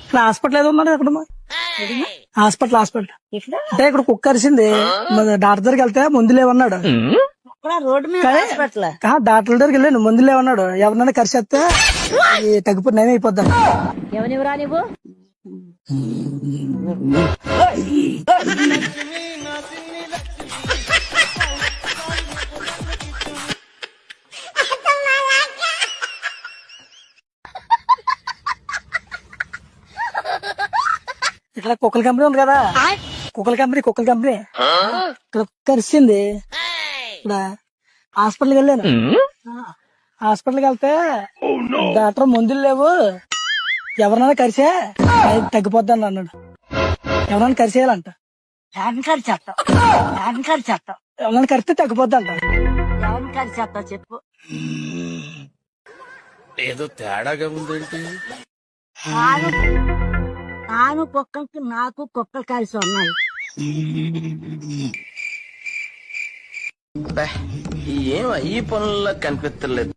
ఇక్కడ హాస్పిటల్ ఏదో ఉన్నాడు అక్కడ హాస్పిటల్ హాస్పిటల్. అంటే ఇక్కడ కుక్క అరిసింది. మరి డాక్టర్ దగ్గరికి వెళ్తే మీద ఆ, డాక్టర్ దగ్గరికి వెళ్ళాను. మందులు ఏమన్నాడు ఎవరినైనా కరిచేస్తే అది తగ్గిపోయి నయం అయిపోద్దాం ఎవనివరా నువ్వు ఇక్కడ కుక్కల కంపెనీ ఉంది కదా. కుక్కల కంపెనీ కుక్కల కంపెనీ. ఇక్కడ కుక్క అరిసింది ఇక్కడ హాస్పిటల్కి వెళ్ళాను. హాస్పిటల్కి వెళ్తే డాక్టర్ మందులు లేవు. ఎవరినైనా కరిసే అది తగ్గిపోద్ది అని అన్నాడు. ఎవరైనా కరిసేయాలంట ఎవరికారి చెప్తావు ఎవరికారి చెప్తావు ఎవరైనా కరిస్తే తగ్గిపోద్ది అంట ఎవరికారి చెప్తావు చెప్పు. ఏదో తేడాగా ఉందేంటి? నాను నాను కుక్కలకి నాకు కుక్కలు కలిసి ఉన్నాయి ఏం ఈ పనుల్లో కనిపించలేదు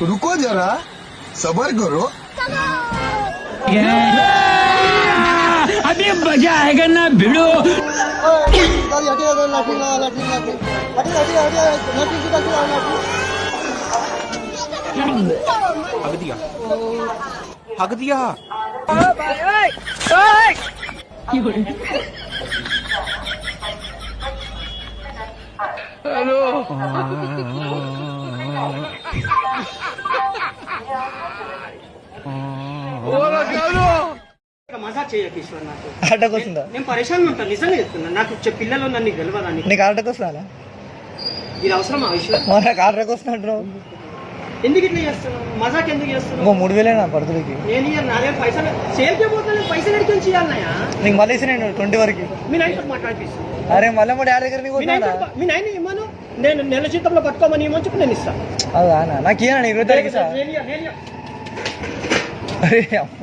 रुको जरा सबर करो నేను పరేషాన్ ఉంటాను నిజంగా చెప్తున్నా. నాకు పిల్లలు నన్ను గెలవదని నీకు? ఆటకు వస్తుందా? ఇది అవసరమా ఈశ్వర్? మరి నాకు ఎందుకు ఇట్లా చేస్తున్నావు? మజాక్ ఎందుకు చేస్తున్నావు? ఇంకో మూడు వేలేనా నేను ఇయ్యను, పైసలు. పైసలు ఎడికి ఇవ్వాలన్నయ్యా నీకు మళ్ళీ నేను ట్వంటీ వరకు. మీ నాయనతో మాట్లాడిపిస్తాను అరే మళ్ళీ మా డాడీ దగ్గర నీకు మీ నాయన మీ నాయన ఇమ్మను. నేను నెల జీతంలో పట్టుకోమని చెప్పి నేను ఇస్తాను నాకు ఇయ్యనా ఇరవై తారీఖు ఇస్తా. నేను ఇయ్య, నేను ఇయ్య. అరే అమ్మ.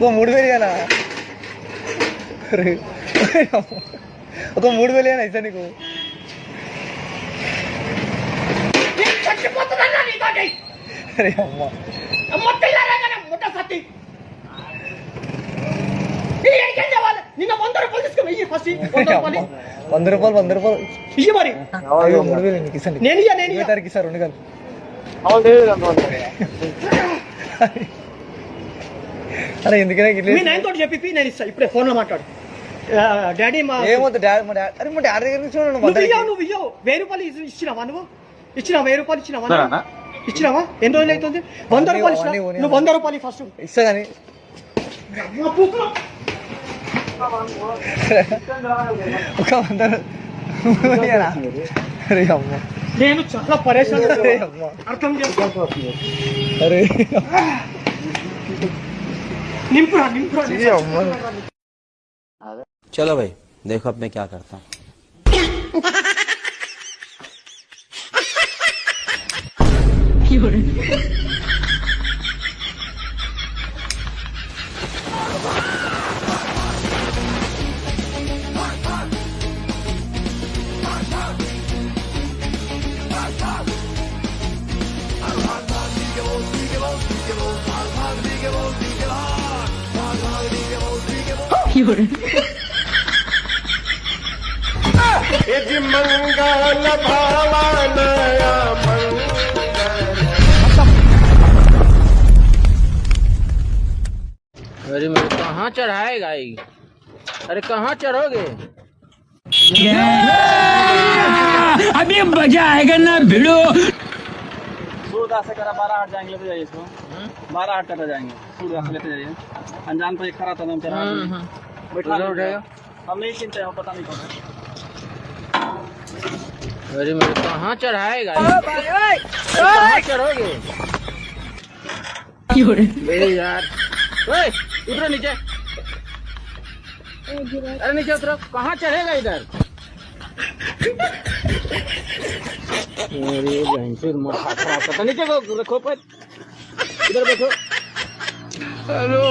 ఒక మూడు వేలు అమ్మ. ఒక మూడు వేలు ఇవ్వాలా ఇస్తా నీకు? అరే అమ్మ. అమ్మ పిల్లరాగానే ముట్ట సత్తి. నిన్న వంద రూపాయలు తీసుకుని వెయ్యి ఫస్ట్. ఇయ్యి. వంద రూపాయలు అమ్మ. వంద రూపాయలు. వంద రూపాయలు. ఇయ్యి మరి. అయ్యో. మూడు వేలు నీకు ఇస్తాను. నేను ఇయ్య, నేను ఇరవై ఇయ్య. తారీఖు ఇస్తా రెండు కలిపి అరే ఎందుకనే ఇట్లా మీ నాయన తోటి చెప్పి నేను ఇస్తా. ఇప్పుడే ఫోన్లో మాట్లాడు డాడీ మా ఏమవుతుంది డాడీ మా డాడీ అరే మా డాడీ దగ్గర నుంచి నువ్వు ఇయ్యవు నువ్వు ఇయ్యవు వెయ్యి రూపాయలు ఇచ్చి- ఇచ్చినావా నువ్వు? ఇచ్చినావా వెయ్యి రూపాయలు ఇచ్చినావా? ఇచ్చినావా ఎన్ని రోజులు అవుతుంది వంద అన్నీ- రూపాయలు ఇచ్చినా అన్నీ ఉన్నాయి. నువ్వు వంద రూపాయలు ఫస్ట్ ఇస్తా కానీ ఒక వంద మూడు వేలు ఇయ్యరా? అరే అమ్మ నేను చాలా పరేషాన్ అరే అమ్మ అర్థం చేసుకో అరే నింపురా నింపురా అరే అమ్మ चलो भाई देखो अब मैं क्या करता हूँ अरे कहाँ चढ़ाए गाई? अरे कहाँ चढ़ोगे? अभी मज़ा आएगा ना भिड़ो। से करा बारह हाथ जाएँगे तो हम्म। लेते जाइए इसको। बारह हाथ कटा जाएँगे सूर्यदास लेते जाइए। अनजान पर तो खड़ा था चढ़ा हम्म, हम्म। बैठा हम नहीं चिंता है पता नहीं कौन अरे मेरे कहाँ चढ़ाएगा चढ़ोगे? यार। उधर नीचे। अरे नीचे उतरो कहाँ चढ़ेगा इधर? अरे भैंसुर माथा नीचे को रखो पर इधर बैठो हेलो।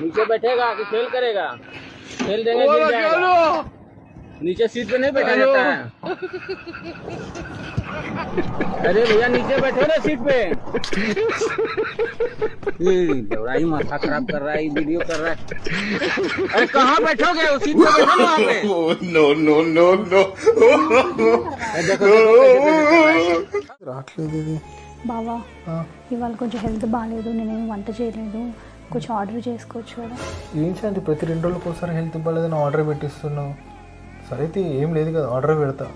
नीचे बैठेगा कि खेल करेगा। खेल देंगे नीचे सीट पे नहीं बैठा जाता है। अरे भैया नीचे बैठो ना सीट पे ये लौड़ाई माथा खराब कर रहा है ये वीडियो कर रहा है अरे कहाँ बैठोगे उस सीट पे बैठो ना वहाँ पे नो नो नो नो अरे देखो देखो कैसे कैसे कर रहा है। బావా ఇవాళ కొంచెం హెల్త్ బాగాలేదు నేనేం వంట చేయలేదు కొంచెం ఆర్డర్ చేసుకోవచ్చు కదా ఏంటంటే ప్రతి రెండు రోజులకు ఒకసారి హెల్త్ బాగాలేదని ఆర్డర్ పెట్టిస్తున్నావు సరే అయితే ఏం లేదు కదా ఆర్డర్ పెడతా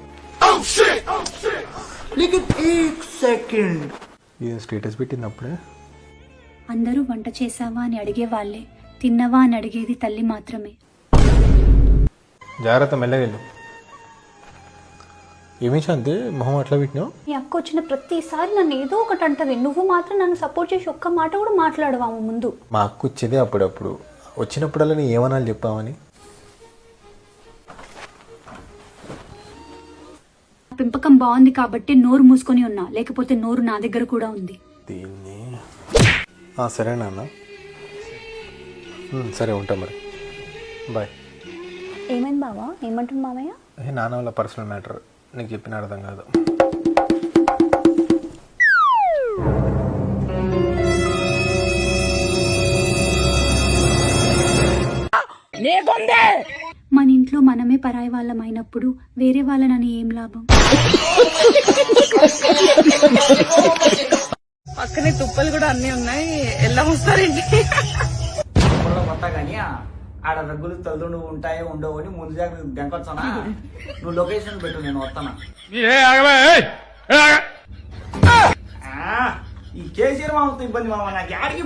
ఇది స్టేటస్ పెట్టినప్పుడే. అందరూ వంట చేసావా అని అడిగే వాళ్ళే తిన్నవా అని అడిగేది తల్లి మాత్రమే. జాగ్రత్త మెల్లగెళ్ళు ఏమి శాంతి మొహం అట్లా పెట్టినావు? మీ అక్క వచ్చిన ప్రతిసారి నన్ను ఏదో ఒకటి అంటది. నువ్వు మాత్రం నన్ను సపోర్ట్ చేసి ఒక్క మాట కూడా మాట్లాడవా ఆమె ముందు. మా అక్క వచ్చేదే అప్పుడప్పుడు. వచ్చినప్పుడల్లా నీ ఏమనాలి చెప్పామని పెంపకం బాగుంది కాబట్టి నోరు మూసుకొని ఉన్నా లేకపోతే నోరు నా దగ్గర కూడా ఉంది. దీన్ని ఆ, సరే నాన్న. సరే ఉంటా మరి. బాయ్ ఏమైంది బావా? ఏమంటుంది మామయ్య? ఏ నాన్న వాళ్ళ పర్సనల్ మ్యాటర్ నీకు చెప్పిన అర్థం కాదు. మన ఇంట్లో మనమే పరాయి వాళ్ళం అయినప్పుడు వేరే వాళ్ళనని ఏం లాభం? పక్కనే తుప్పలు కూడా అన్ని ఉన్నాయి. ఎలా వస్తారండి? కొత్త కానీ ఆడ రగ్గులు తల్లుండు ఉంటాయో ఉండవు అని ముందు జాగ్రత్త దెంకొచ్చానా నువ్వు లొకేషన్ పెట్టు నేను వస్తానా ఆ, ఈ కేసీఆర్ మామతో ఇబ్బంది మామ నాకు యాడికి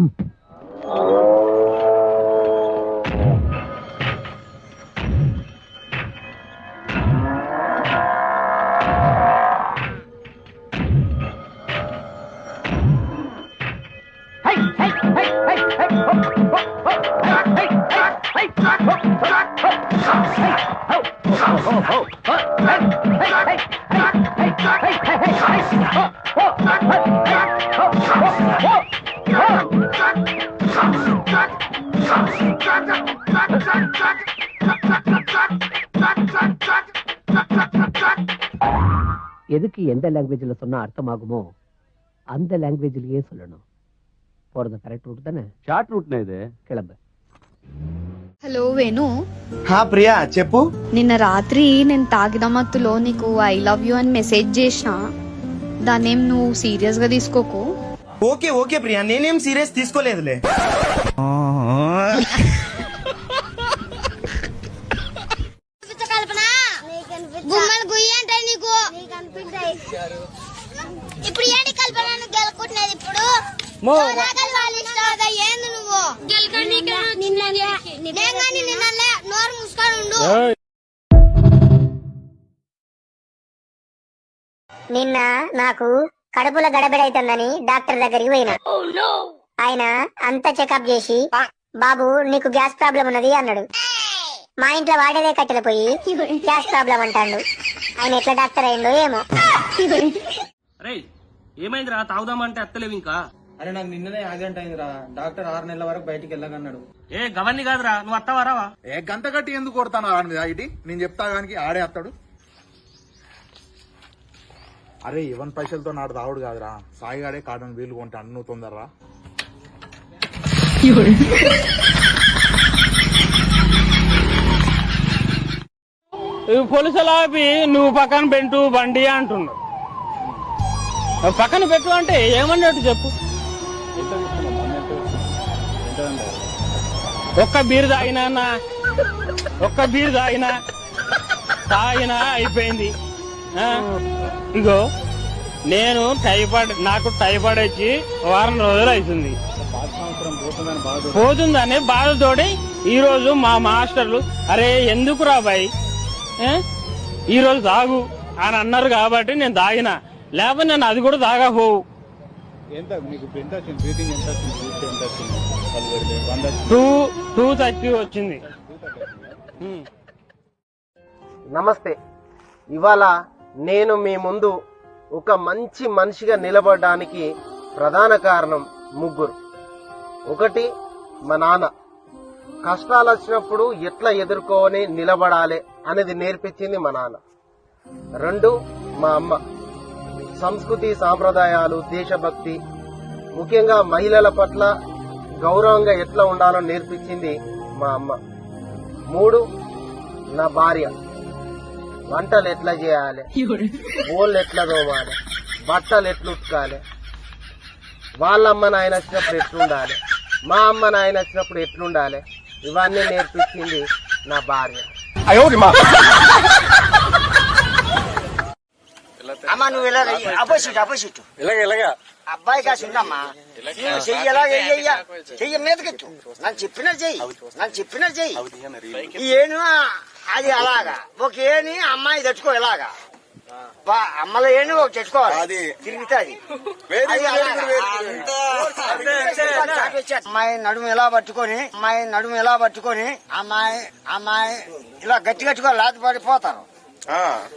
Ừ. Oh, oh. எதுக்கு எந்த லாங்குவேஜ்ல சொன்னா அர்த்தமாகுமோ அந்த லாங்குவேஜ்லயே சொல்லணும் போறது கரெக்ட் ரூட் தானே ஷார்ட் ரூட்னா இது கிளம்பு హలో వేణు హా ప్రియా చెప్పు నిన్న రాత్రి నేను తాగిన మత్తులో నీకు ఐ లవ్ యూ అని మెసేజ్ చేసిన దాన్నేం నువ్వు సీరియస్ గా తీసుకోకు ఓకే ఓకే ప్రియా నేనేం సీరియస్ తీసుకోలేదులే ఇప్పుడు ఏంటి కల్పన? నువ్వు గెలుకుంటున్నది ఇప్పుడు? ఏంది నువ్వు? నేను కానీ నిన్నలే నోరు మూసుకొని ఉండు. నిన్న నాకు కడుపులో గడబిడైతుందని డాక్టర్ దగ్గరికి పోయినా. ఆయన అంత చెకప్ చేసి బాబు నీకు గ్యాస్ ప్రాబ్లం ఉన్నది అన్నాడు. మా ఇంట్లో వాడేదే కట్టెలు పోయి గ్యాస్ ప్రాబ్లం అంటాడు. ఆయన ఎట్లా డాక్టర్ అయిందో ఏమో. అరే ఏమైందిరా? తాగుదామంటే అత్తలేవు ఇంకా. అరే నాకు నిన్ననే యాక్సిడెంట్ అయిందిరా. డాక్టర్ ఆరు నెలల వరకు బయటికి వెళ్ళగన్నాడు ఏ గవన్ని కాదురా. నువ్వు అత్తవా రావా ఏ గంట కట్టి ఎందుకు కొడతాను ఆడి మీద? ఇటీ నేను చెప్తా కానీ ఆడే వస్తాడు అరే ఇవన్ పైసలతో నాడు తావుడు కాదురా. సాయిగాడే కాడని వీలు కొంటాను. నువ్వు తొందరరా. పోలీసులు ఆపి నువ్వు పక్కన పెట్టు బండి అంటున్నావు పక్కన పెట్టు అంటే ఏమన్నట్టు చెప్పు. ఒక్క బీరు తాగినా ఒక్క బీరు తాగినా తాగినా అయిపోయింది. ఇగో నేను టైఫాయిడ్ నాకు టైఫాయిడ్ వచ్చి వారం రోజులు అవుతుంది పోతుందని బాధతోటి ఈ రోజు మా మాస్టర్లు అరే ఎందుకు రా బాయ్ ఏ? ఈ రోజు తాగు అని అన్నారు కాబట్టి నేను తాగిన. లేకపోతే నేను అది కూడా వంద టూ టూ థర్టీ వచ్చింది. ఉమ్. నమస్తే. ఇవాళ నేను మీ ముందు ఒక మంచి మనిషిగా నిలబడడానికి ప్రధాన కారణం ముగ్గురు. ఒకటి మా నాన్న. కష్టాలు వచ్చినప్పుడు ఎట్లా ఎదుర్కోని నిలబడాలి అనేది నేర్పించింది మా నాన్న. రెండు మా అమ్మ. సంస్కృతి సాంప్రదాయాలు దేశభక్తి ముఖ్యంగా మహిళల పట్ల గౌరవంగా ఎట్లా ఉండాలో నేర్పించింది మా అమ్మ. మూడు నా భార్య. వంటలు ఎట్లా చేయాలి? బోళ్ళు ఎట్లా తోమాలి? బట్టలు ఎట్లా ఉతకాలి? వాళ్ళ అమ్మ నాయన వచ్చినప్పుడు ఎట్లుండాలి? మా అమ్మ నాయన వచ్చినప్పుడు ఎట్లుండాలి? ఇవన్నీ నేర్పించింది నా భార్య. అమ్మా నువ్వు ఇలా అపోజిట్ అపోజిట్. ఇలాగ ఇలాగా. అబ్బాయి కాసి ఉండమ్మా నువ్వు చెయ్యి ఎలాగ చెయ్య చెయ్యి మీదకెత్తు. నాకు చెప్పిన చెయ్యి. నాకు చెప్పిన చెయ్యి. ఏను అది అలాగా. ఒక ఏని అమ్మాయి తెచ్చుకో ఇలాగా. అమ్మలో ఒక తెచ్చుకోవాలి. తిరిగితే అది. అమ్మాయి నడుము ఎలా పట్టుకొని అమ్మాయి నడుము ఎలా పట్టుకొని అమ్మాయి అమ్మాయి ఇలా గట్టి గట్టిగా లాతి పడిపోతారు.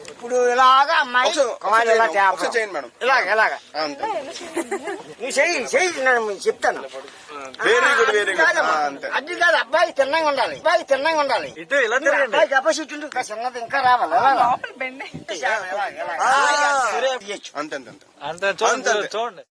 ఇప్పుడు ఇలాగా అమ్మాయి కుమారి ఇలా తేపడం. ఇలాగ ఇలాగ. నువ్వు చెయ్యి చెయ్యి. నేను చెప్తాను. కాదమ్మా. అది కాదు అబ్బాయి తిన్నంగా ఉండాలి అబ్బాయి తిన్నంగా ఉండాలి. అపోజిట్ ఉండు ఇంకా చిన్నది ఇంకా రావాలి. ఇలాగ. అంతే అంతే అబ్బాయికి